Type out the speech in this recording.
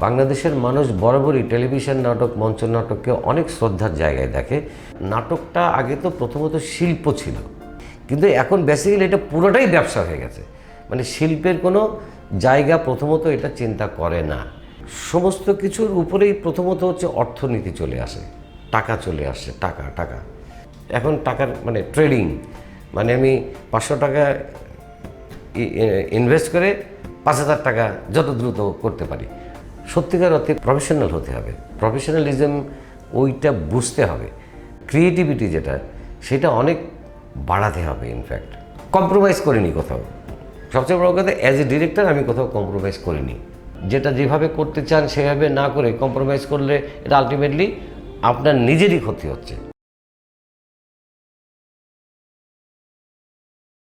বাংলাদেশের মানুষ বরাবরই টেলিভিশন নাটক, মঞ্চ নাটককে অনেক শ্রদ্ধার জায়গায় দেখে। নাটকটা আগে তো প্রথমত শিল্প ছিল। কিন্তু এখন বেসিক্যালি এটা পুরোটাই ব্যবসা হয়ে গেছে। মানে শিল্পের কোনো জায়গা প্রথমত এটা চিন্তা করে না। সমস্ত কিছুর উপরেই প্রথমত হচ্ছে অর্থনীতি চলে আসে। টাকা চলে আসে, টাকা টাকা। এখন টাকার মানে ট্রেডিং মানে আমি পাঁচশো টাকা ইনভেস্ট করে পাঁচ হাজার টাকা যত দ্রুত করতে পারি। সত্যিকার অর্থে প্রফেশনাল হতে হবে। প্রফেশনালিজম ওইটা বুঝতে হবে। ক্রিয়েটিভিটি যেটা, সেটা অনেক বাড়াতে হবে ইনফ্যাক্ট কম্প্রোমাইজ করিনি কোথাও। সবচেয়ে বড় কথা অ্যাজ এ ডিরেক্টর আমি কোথাও কম্প্রোমাইজ করিনি। যেটা যেভাবে করতে চান, সেভাবে না করে কম্প্রোমাইজ করলে, এটা আলটিমেটলি আপনার নিজেরই ক্ষতি হচ্ছে।